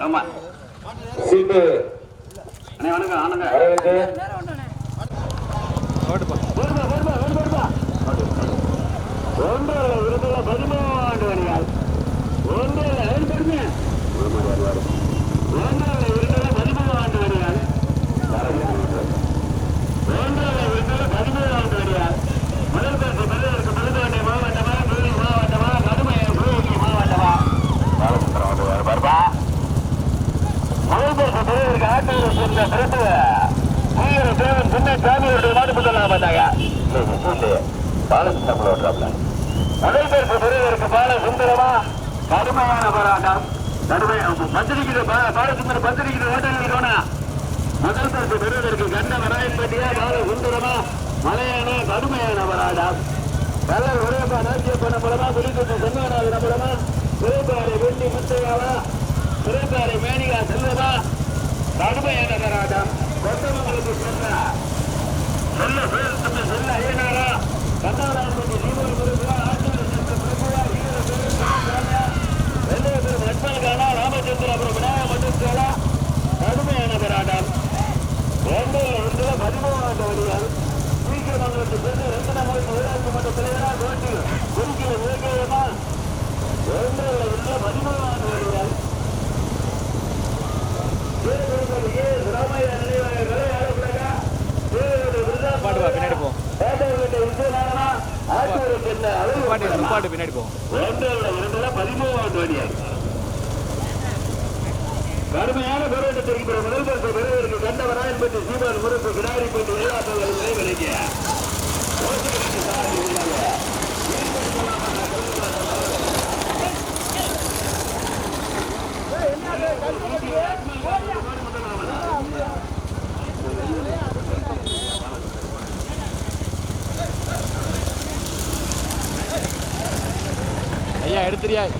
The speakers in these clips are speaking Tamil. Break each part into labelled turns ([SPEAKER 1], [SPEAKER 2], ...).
[SPEAKER 1] ஆமா.
[SPEAKER 2] சிந்து
[SPEAKER 1] அண்ணே வணக்கம் ஆனங்க
[SPEAKER 2] அரவிந்த்
[SPEAKER 1] ஒன்றரை விருதுல பதிமூன்று வரிகள் ஒன்றரை பெருமை ஒன்றரை விருதுல பதிமூன்று வரிகள் ஒன்றரை விருதுல பதிமூன்று வரிகள் முதல் பரிசு பெறுவதற்கு புதுக்கோட்டை மாவட்டமா தூரி மாவட்டமா கடுமை புதுக்கோட்டை மாவட்டமா பாருப்பா முதல் பரிசு ஆட்டூர் சேர்ந்த தேவன் சின்ன சாமியோட பார்த்தாங்க ஓட்டுறாப்ல பால சுந்தரமா கடுமையான போராட்டம் கடுமை பத்திரிக்கிற பாலசுந்தரம் பத்திரிக்கிற முதல் பெறுவதற்கு கண்ட வராயன்பட்டியா பால சுந்தரமா மலையான கடுமையான போராட்டம் கல்லர் ஒரேபா நாட்டிய பண்ண மூலமா புலிக்குட்டி சண்முகநாதன் மூலமா சிறைப்பாறை வெள்ளி முத்தையாவா சிறைப்பாறை மேனிகா செல்வமா கடுமையான போராட்டம் கொத்தமங்களுக்கு செல்ல சொல்ல பேருக்கு சொல்ல ஐயனாரா கண்ணாராம்பட்டி தீபம் முருகா ஆற்றல் சட்ட பிரபுவா ஈர பெருமாளா வெள்ளைய பெரும் லட்சுமணகாலா ராமச்சந்திராபுரம் விநாயக மண்டலா கடுமையான போராட்டம் ஒன்றில் ஒன்றில் பதிமூணாவது வழியால் சீக்கிரமங்கலத்து சென்று ரத்தனமூர்த்தி ஊராட்சி மன்ற தலைவரா கோட்டில் குறுக்கில் விவேகமா ஒன்றில் ஒன்றில் பதிமூணாவது வழியால் ராமையா நினைவாக
[SPEAKER 3] பாட்டு வா பின்னாடி போ பாட்டு பின்னாடி போ
[SPEAKER 1] கடுமையான போராட்டத்திற்கு பிற முதல் பரிசு பெறுவதற்கு சீமான் முருகு விளையாட்டுகள் விளைவிக்க
[SPEAKER 3] дрянь.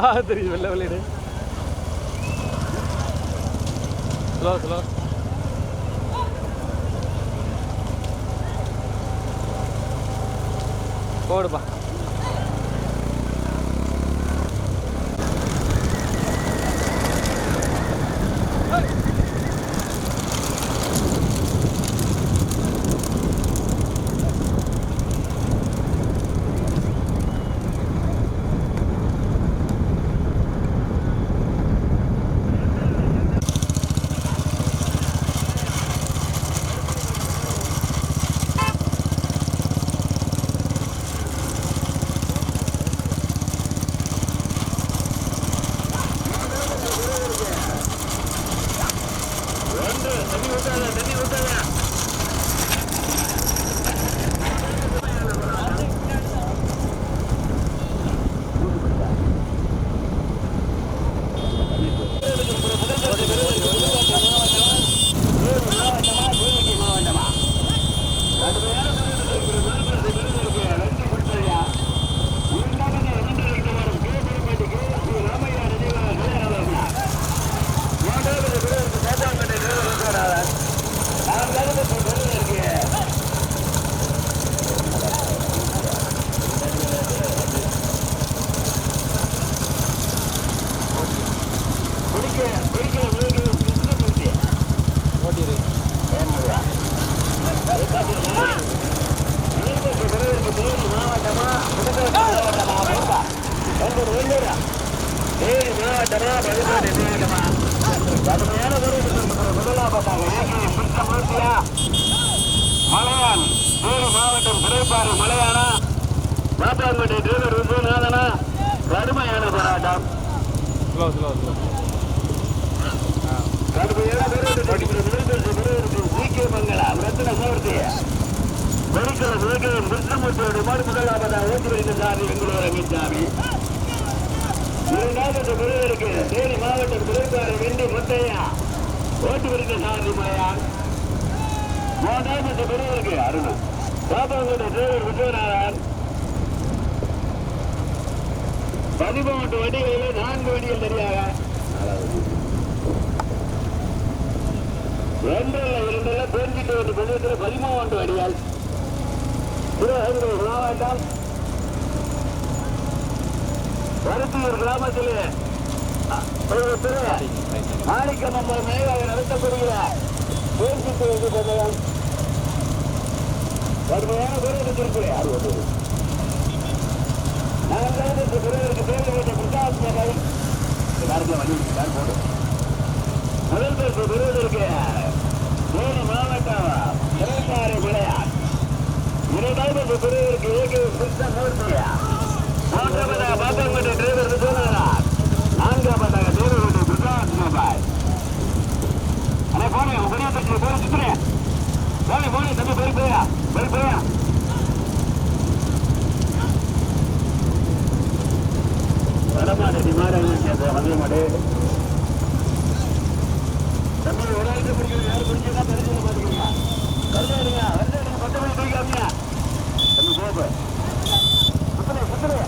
[SPEAKER 3] நான் தெரியுது வெள்ளை வெளியிடு ஸ்லோ ஸ்லோ போடுப்பா.
[SPEAKER 1] மலையான் வேறு மாவட்டம் சிறைப்பாறை மலையானா பாப்பான்பேட்டை டிரைவர் விஸ்வநாதனா கடுமையான போராட்டம் தேனி மாவட்டம் துறைக்கார வெண்டி முத்தையா ஓட்டி வருகிற சாமி மலையான் மூன்றாவது விருதுக்கு அருணா பாபாவோட டிரைவர் விஜயநாதன் பதிமூன்று வண்டிகளில் நான்கு வண்டிகள் தெரியாத ஒன்றல்ல இரண்டல்ல பேஞ்சிட்டு வந்து பெண்ணிடத்தில் பதிமூன்று வண்டிகள் சிவகங்கை மாவட்டம் பருத்தியூர் கிராமத்திலே ஒரு திரு மாணிக்கம்மன் மேலாக நடத்தப்படுகிற பேஞ்சிட்டு வந்து பந்தயம் கடுமையான பேருக்கு நான்காவது பிறருக்கு பேர் வைத்த பிரசாத் மகள் எல்லாருக்கும் வழி தான் போடு முதல் பேருக்கு பெறுவதற்கு தேனி மாவட்டம் சிறந்தாறு விளையாட் இரண்டாவது பெறுவதற்கு ஏகே கிருஷ்ணமூர்த்தியா மூன்றாவதாக பாப்பாங்கோட்டை டிரைவர் விஜயநாதன் நான்காவதாக தேவகோட்டை மொபைல் போனே உங்க போன சுத்துறேன் போனே போனே தம்பி போய் போயா போய் போயா மாடு தம்பி ஒரு ஆளுக்கு பிடிக்கிறது யாரும் பிடிச்சதா தெரிஞ்சுக்க மாட்டேங்கிறீங்க வருதேடுங்க வருதேடுங்க பத்து மணி தூக்காமீங்க தம்பி போப்பு சுத்துறே சுத்துறே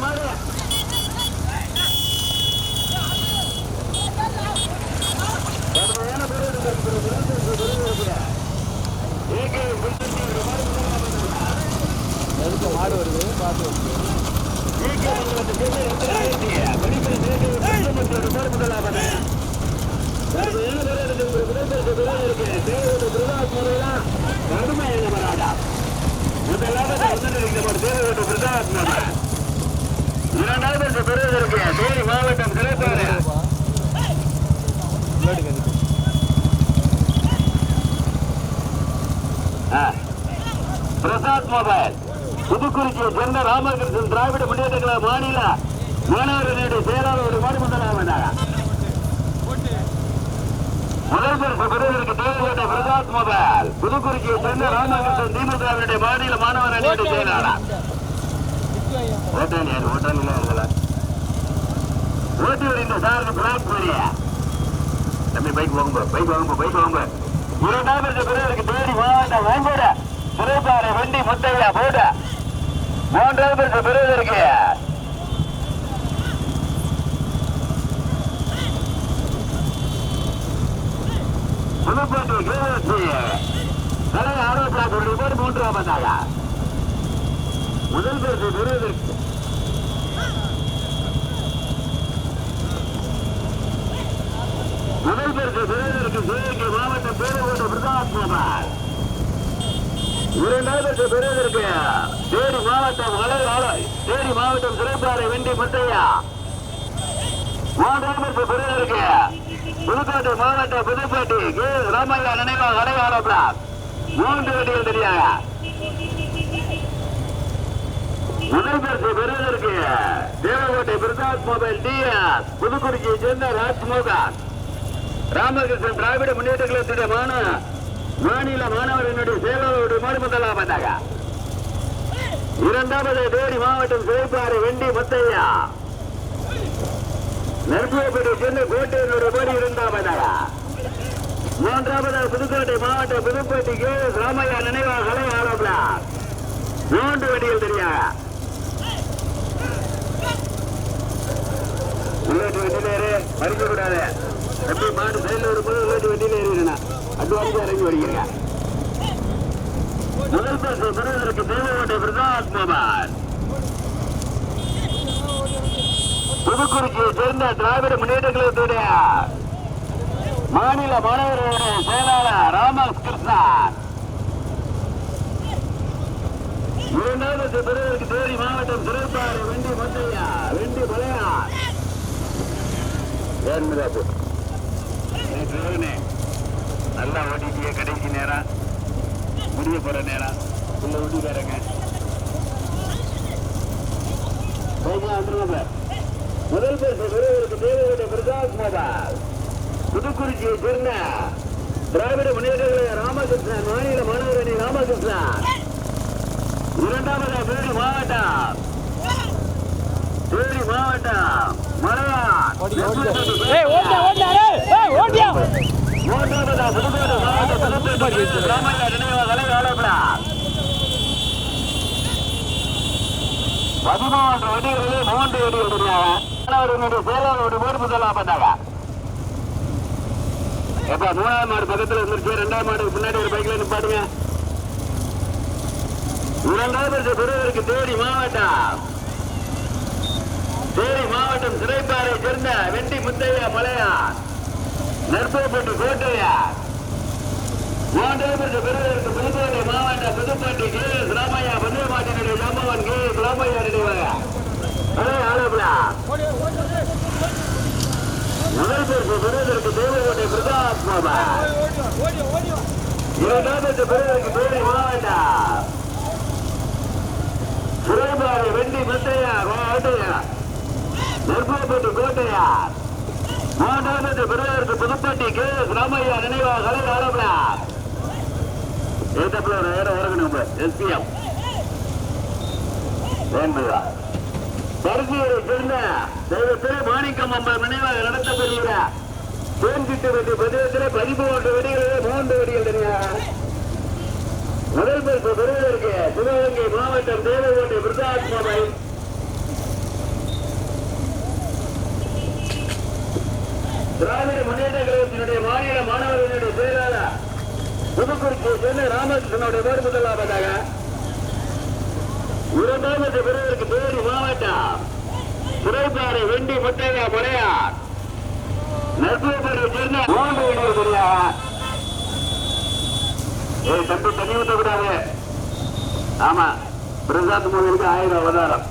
[SPEAKER 1] மாடு
[SPEAKER 3] எதுக்கு மாடு வருது பார்த்து வந்து
[SPEAKER 1] இரண்டாவது பெறுவதற்கு தேனி மாவட்டம் சிறப்பாரு பிரசாத் மொபைல் புதுக்குறிச்சியை சேர்ந்த ராமகிருஷ்ணன் திராவிட முன்னேற்ற கழக மாநில மாணவர்களுடைய செயலாளருடைய மாநிலமன்றமாக முதல் பரிசு பெறுவதற்கு மொபைல். புதுக்குறிச்சியை சேர்ந்த ராமகிருஷ்ணன் திமுகவினுடைய மாநில மாணவர் அணியுடைய செயலாளர் ஓட்டாணி ஓட்டாணில இருக்கல ஓட்டி வருகின்ற சார்பு பிளாக் போறிய தம்பி பைக் வாங்க பைக் வாங்க பைக் வாங்க இரண்டாவது பெறுவதற்கு தேடி மாவட்டம் வாங்கோட சிறைப்பாறை வண்டி முத்தையா போட. மூன்றாவது பரிசு பெறுவதற்கு புதுப்பேட்டை கேஎஸ்சி கடை ஆரோக்கிய ரூபாய் மூன்றாம் வந்தாயா முதல் பேருக்கு பெறுவதற்கு. முதல் பேருக்கு பெறுவதற்கு சிவகங்கை மாவட்டம் பேருகோட்டை பிரதாப் குமார். இரண்டாவது பெறுவதற்கு தேனி மாவட்டம் மலர் ஆலை தேனி மாவட்டம் சிறைப்பாறை வெண்டி முத்தையா. மூன்றாவது பெறுவதற்கு புதுக்கோட்டை மாவட்டம் புதுப்பேட்டை கே. ராமையா நினைவாக அடையாள மூன்று வண்டிகள் தெரியாத? முதல் பரிசு பெறுவதற்கு Devakottai Prasad mobile T S புதுக்குறிச்சியை சேர்ந்த ராஜ்மோகன். ராமகிருஷ்ணன் திராவிட முன்னேற்ற கழகத்துடைய மாண மாநில மாணவர்களுடைய செயலாளருடைய மாடு முதலாவதாக இரண்டாவது தேடி மாவட்டம் சிறைப்பாறை வெண்டி முத்தையா. நெருப்புப்பேட்டை சேர்ந்த கோட்டையினுடைய மாடு இரண்டாவதாக மூன்றாவது புதுக்கோட்டை மாவட்ட புதுப்பேட்டை ராமையா நினைவாகலை கலை மூன்று வண்டிகள் தெரியா உள்ளாட்டு வண்டியில் ஏறு மறிக்க கூடாது எப்படி மாட்டு சைடில் வரும்போது உள்ளாட்டி வண்டியில ஏறிடுண்ணா அட்வான்ஸா இறங்கி வருகிறீங்க முதல் பரிசு பெறுவதற்கு தேவகோட்டை பிரதாப் குமார் புதுக்குறிச்சியை சேர்ந்த திராவிட முன்னேற்ற கழகத்துடைய மாநில மாணவர் செயலாளர் ராமஸ் கிருஷ்ணன் இரண்டாவது பிறகு தேனி மாவட்டம் சிறைப்பாறை வெண்டி மந்தையா வெண்டி மலையார் நல்லா ஓட்டிட்டிய கடைசி நேரம் முடிய போற நேரம் உள்ள வீட்டுக்காரங்க போய்க்கலாம் முதல் பேச பெறுவதற்கு தேவையான பிரகாஷ் மோபால் புதுக்குறிச்சியை சேர்ந்த திராவிட முன்னேற்ற ராமகிருஷ்ணன் மாநில மாணவரணி ராமகிருஷ்ணன் இரண்டாவது தேனி மாவட்டம். தேனி மாவட்டம் மலையார் மூன்றாவதா புதுக்கோட்டை மாவட்டம் ராமையா நினைவு தலைவர் ஆலோசனா. பதிமூன்று வண்டிகளிலே மூன்று வண்டிகள் மாணவர்களுடைய செயலாளருடைய பேர் முதலாம் பண்ணாங்க எப்ப மூணாவது மாடு பக்கத்தில் இருந்துருச்சு ரெண்டாவது மாடு பின்னாடி ஒரு பைக்ல நிப்பாட்டுங்க இரண்டாவது பெறுவதற்கு தேடி மாவட்டம். தேனி மாவட்டம் சிறைப்பாறை சேர்ந்த வெண்டி முத்தையா மலையார் நெற்பேப்பட்டு கோட்டையா மூன்றாவது பெறுவதற்கு புதுக்கோட்டை மாவட்டம் புதுப்பட்டி கே எஸ் ராமையா பந்தயமாட்டினுடைய ஜாம்பவன் கே எஸ் ராமையா நினைவாங்க அதே ஆலோபனா முதல் பரிசு பெறுவதற்கு தேவகோட்டை பிரதாப் மோபால் இரண்டாவது பெறுவதற்கு தேவை மாவட்டம் சுரேபாரி வெண்டி மத்தையா கோட்டையா நெற்பேப்பட்டு கோட்டையா மூன்றாவது பெறுவதற்கு புதுப்பட்டி கே எஸ் ராமையா நினைவாக கலை ஆலோபனா ஏத்தப்பில் ஒரு இடம் இறங்கணும் எஸ்பிஎம் வேண்டுதா பரிசீலை சேர்ந்த தெய்வ திரு மாணிக்கம் அம்மா நினைவாக நடத்தப்படுகிற தேன்கிட்டு வெட்டி பதிவத்தில் பதிமூன்று வெடிகளிலே மூன்று வெடிகள் தெரியாது முதல் பரிசு பெறுவதற்கு சிவகங்கை மாவட்டம் தேவகோட்டை விருதாத்மாவை திராவிட முன்னேற்ற கழகத்தினுடைய மாநில மாணவர்களுடைய செயலாளர் புதுக்குறிச்சியை சேர்ந்த ராமகிருஷ்ணனுடைய பேர் முதலாவதாக. இரண்டாவது பிறகு சிறைப்பாறை வெண்டி முத்தையா முறையார். நெற்பேப்பரை சேர்ந்த மூன்று தெரியாது ஏய் தம்பி தண்ணி ஊற்றக்கூடாது ஆமா பிரசாத் மோகனுக்கு ஆயிரம் அவதாரம்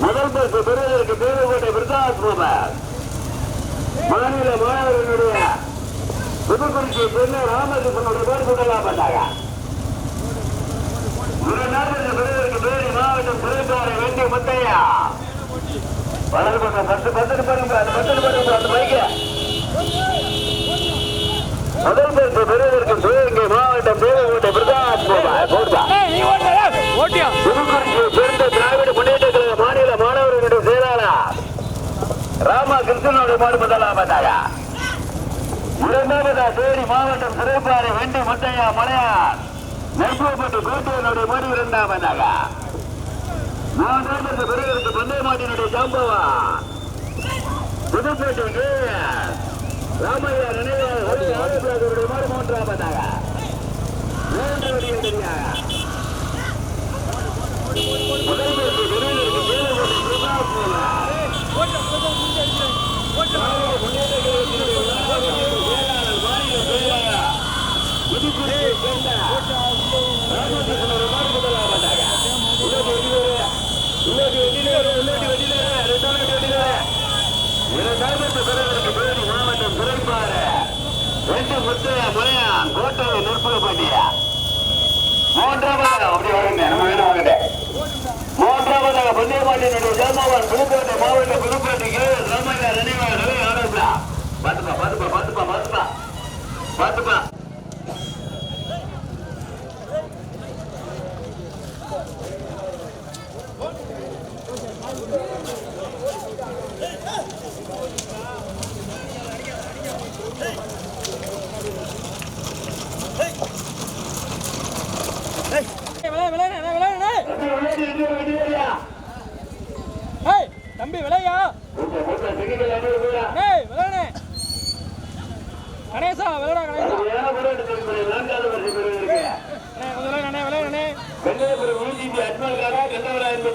[SPEAKER 1] முதல் பரிசு பெறுவதற்கு தேவகோட்டை பிரசாத் மோகன் மாநில மாணவர்களுடைய புதுக்குறிச்சியை சேர்ந்த ராமகிருஷ்ணனுடைய பேர் முதலாம் பண்ணாங்க ஒரு நாள் பெறுவதற்கு பேரி மாவட்டம் சிறைப்பாறை வேண்டிய முத்தையா வலது பக்கம் பத்து பத்து பாருங்க அந்த பத்து பாருங்க அந்த பைக்கில் முதல் பரிசு பெறுவதற்கு சிவகங்கை மாவட்டம் தேவகோட்டை பிரதாப்
[SPEAKER 3] ஓட்டியா?
[SPEAKER 1] புதுக்குறிச்சியை சேர்ந்த திராவிட முன்னேற்ற கழக மாநில மாணவர்களுடைய செயலாளர் ராமகிருஷ்ணனுடைய மாடு முதலாவதாக. இரண்டாவதா தேனி மாவட்டம் சிறைப்பாறை வெண்டி முத்தையா மலையார். நெற்போப்பட்டு கோட்டையினுடைய மாடு இரண்டாவதாக. மூன்றாவது பெறுவதற்கு பந்தய மாட்டினுடைய சம்பவம் புதுப்பேட்டை கே. ராமையா நினைவாக மாடு மூன்றாவதாக மூன்று வடிகள் தெரியாக முதல் பரிசு பெறுவதற்கு தேவகோட்டை பிரதாப் போல மாவட்டம் துறைப்பாறை ரெண்டு முத்தையா முறையா கோட்டையை நிற்பகப்பட்டியா மூன்றாவது அப்படி வாங்க நம்ம வேணும் வாங்கிட்டே மூன்றாவதாக பந்தயமாட்டினுடைய ஜெயமோகன் புதுக்கோட்டை மாவட்டம் புதுக்கோட்டைக்கு ராமையா நினைவாக ஆரோப்பா பாத்துப்பா பாத்துப்பா பாத்துப்பா. பாத்துப்பா பாத்துப்பா.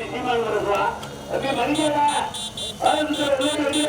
[SPEAKER 1] சீமான் வருவா அப்படி மதிக்கடா ஆனந்தத்துல வெளியே